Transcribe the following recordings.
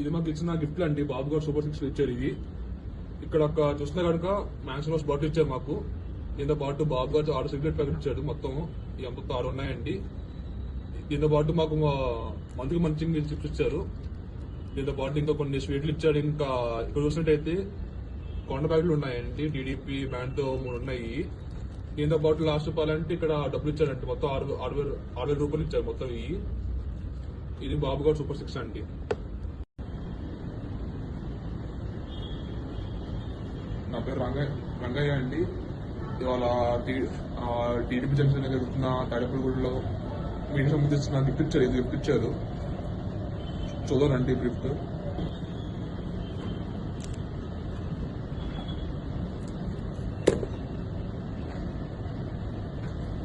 ఇది మాకు ఇచ్చిన గిఫ్ట్లు అండి. బాబు గారు సూపర్ సిక్స్ ఇచ్చారు ఇది ఇక్కడ ఒక చూస్తే కనుక మ్యాన్షన్ హౌస్ బాటిల్ ఇచ్చారు మాకు. దీంతో పాటు బాబు గారు ఆరు సిగరెట్ ప్యాకెట్ ఇచ్చాడు మొత్తం. ఎంత ఆరు ఉన్నాయండి. దీంతో పాటు మాకు మా మంచి చిప్స్ ఇచ్చారు. దీంతో పాటు ఇంకా కొన్ని స్వీట్లు ఇచ్చాడు ఇంకా ఇక్కడ చూసినట్టయితే కొండ ప్యాకెట్లు ఉన్నాయండి. టీడీపీ బ్యాండ్తో మూడు ఉన్నాయి. దీంతో పాటు లాస్ట్ చెప్పాలంటే ఇక్కడ డబ్బులు ఇచ్చారంటే మొత్తం ఆరు ఆరు వేలు ఆరు వేల రూపాయలు ఇచ్చారు మొత్తం ఇవి. ఇది బాబు గారు సూపర్ సిక్స్ అండి. పేరు రంగయ్య రంగయ్య అండి. ఇవాళ టీడీపీ జంక్షన్ జరుగుతున్న తాడేపల్లిగూడలో మీడియా సంబంధించిన గిఫ్ట్ ఇచ్చారు ఇది గిఫ్ట్ ఇచ్చారు చూద్దానండి గిఫ్ట్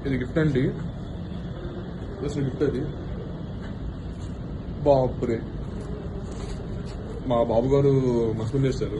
ఇది గిఫ్ట్ అండి. అసలు గిఫ్ట్ అది. బాపురే. మా బాబు గారు మస్పెండ్ చేస్తారు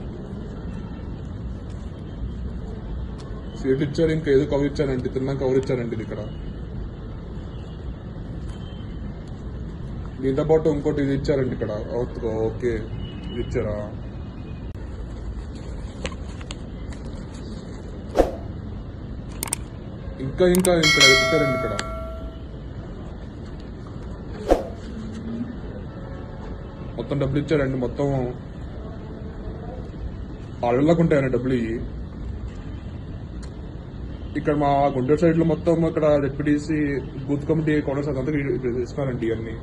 స్వీట్లు ఇచ్చారు ఇంకా ఏదో కవర్ ఇచ్చారండి. తిన్నాక కవర్ ఇచ్చారండి ఇది ఇక్కడ. దీంతో పాటు ఇంకోటి ఇది ఇచ్చారండి ఇక్కడ. ఓకే ఇది ఇచ్చారా? ఇంకా ఇంకా ఇక్కడ ఇచ్చారండి ఇక్కడ. మొత్తం డబ్బులు ఇచ్చారండి. మొత్తం ఆళ్ళకు ఉంటాయండి డబ్బులు ఇవి. ఇక్కడ మా గుంటూరు సైడ్లో మొత్తం ఇక్కడ డిప్యూటీసీ బూత్ కమిటీ కౌన్సిల్ అదంతా ఇస్తున్నారండి ఇవన్నీ